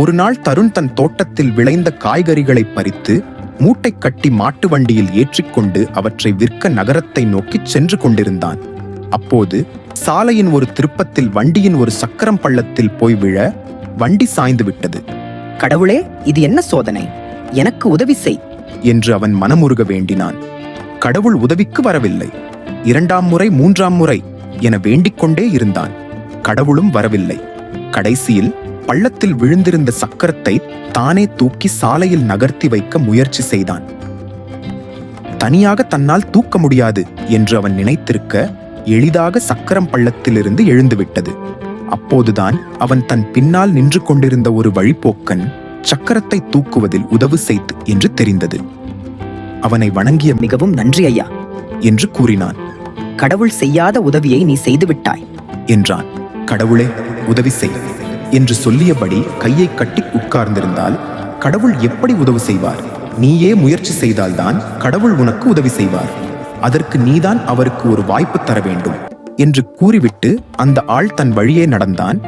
ஒரு நாள் தருண் தன் தோட்டத்தில் விளைந்த காய்கறிகளை பறித்து மூட்டை கட்டி மாட்டு வண்டியில் ஏற்றிக்கொண்டு அவற்றை விற்க நகரத்தை நோக்கிச் சென்று கொண்டிருந்தான். அப்போது சாலையின் ஒரு திருப்பத்தில் வண்டியின் ஒரு சக்கரம் பள்ளத்தில் போய் விழ வண்டி சாய்ந்து விட்டது. கடவுளே இது என்ன சோதனை? எனக்கு உதவி செய். என்று அவன் மனமுருக வேண்டினான். கடவுள் உதவிக்கு வரவில்லை. இரண்டாம் முறை மூன்றாம் முறை என வேண்டிக் கொண்டே இருந்தான். கடவுளும் வரவில்லை. கடைசியில் பள்ளத்தில் விழுந்திருந்த சக்கரத்தை தானே தூக்கி சாலையில் நகர்த்தி வைக்க முயற்சி செய்தான். தனியாக தன்னால் தூக்க முடியாது என்று அவன் நினைத்திருக்க எளிதாக சக்கரம் பள்ளத்திலிருந்து எழுந்துவிட்டது. அப்போதுதான் அவன் தன் பின்னால் நின்று கொண்டிருந்த ஒரு வழிப்போக்கன் சக்கரத்தை தூக்குவதில் உதவு செய்து என்று தெரிந்தது. அவனை வணங்கிய மிக மிகவும் நன்றி ஐயா. என்று கூறினான். கடவுள் செய்யாத உதவியை நீ செய்து விட்டாய் என்றான். கடவுளே உதவி செய். என்று சொல்லியபடி கையை கட்டி உட்கார்ந்திருந்தால் கடவுள் எப்படி உதவி செய்வார்? நீயே முயற்சி செய்தால்தான் கடவுள் உனக்கு உதவி செய்வார். அதற்கு நீதான் அவருக்கு ஒரு வாய்ப்பு தர வேண்டும் என்று கூறிவிட்டு அந்த ஆள் தன் வழியே நடந்தான்.